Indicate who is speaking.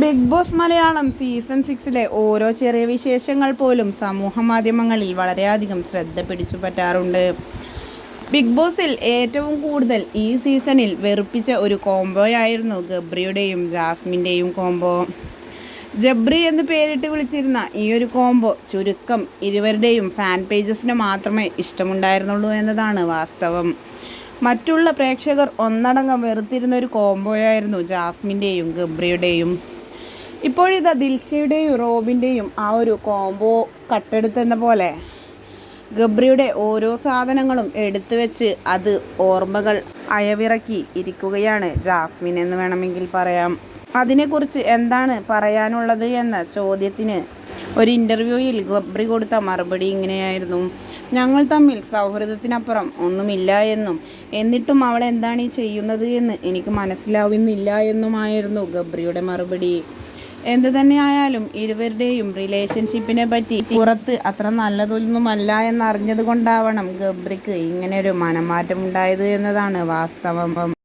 Speaker 1: Big Boss Malayalam season സിക്സിലെ ഓരോ ചെറിയ വിശേഷങ്ങൾ പോലും സമൂഹ മാധ്യമങ്ങളിൽ വളരെയധികം ശ്രദ്ധ പിടിച്ചു പറ്റാറുണ്ട്. ബിഗ് ബോസിൽ ഏറ്റവും കൂടുതൽ ഈ സീസണിൽ വെറുപ്പിച്ച ഒരു കോംബോയായിരുന്നു ഗബ്രിയുടെയും ജാസ്മിന്റെയും കോംബോ. ജബ്രി എന്ന് പേരിട്ട് വിളിച്ചിരുന്ന ഈ ഒരു കോംബോ ചുരുക്കം ഇരുവരുടെയും ഫാൻ പേജസിന് മാത്രമേ ഇഷ്ടമുണ്ടായിരുന്നുള്ളൂ എന്നതാണ് വാസ്തവം. മറ്റുള്ള പ്രേക്ഷകർ ഒന്നടങ്കം വെറുത്തിരുന്ന ഒരു കോംബോയായിരുന്നു ജാസ്മിന്റെയും ഗബ്രിയുടെയും. ഇപ്പോഴിതാ ദിൽഷയുടെയും റോബിന്റെയും ആ ഒരു കോംബോ കട്ടെടുത്തെന്ന പോലെ ഗബ്രിയുടെ ഓരോ സാധനങ്ങളും എടുത്തു വെച്ച് അത് ഓർമ്മകൾ അയവിറക്കി ഇരിക്കുകയാണ് ജാസ്മിൻ എന്ന് വേണമെങ്കിൽ പറയാം. അതിനെക്കുറിച്ച് എന്താണ് പറയാനുള്ളത് എന്ന ചോദ്യത്തിന് ഒരു ഇന്റർവ്യൂയിൽ ഗബ്രി കൊടുത്ത മറുപടി ഇങ്ങനെയായിരുന്നു. ഞങ്ങൾ തമ്മിൽ സൗഹൃദത്തിനപ്പുറം ഒന്നുമില്ല എന്നും എന്നിട്ടും അവൾ എന്താണ് ഈ ചെയ്യുന്നത് എന്ന് എനിക്ക് മനസ്സിലാവുന്നില്ല എന്നുമായിരുന്നു ഗബ്രിയുടെ മറുപടി. എന്ത് തന്നെയായാലും ഇരുവരുടെയും റിലേഷൻഷിപ്പിനെ പറ്റി പുറത്ത് അത്ര നല്ലതൊന്നുമല്ല എന്നറിഞ്ഞത് കൊണ്ടാവണം ഗബ്രിക്ക് ഒരു മനംമാറ്റം ഉണ്ടായത് എന്നതാണ് വാസ്തവം.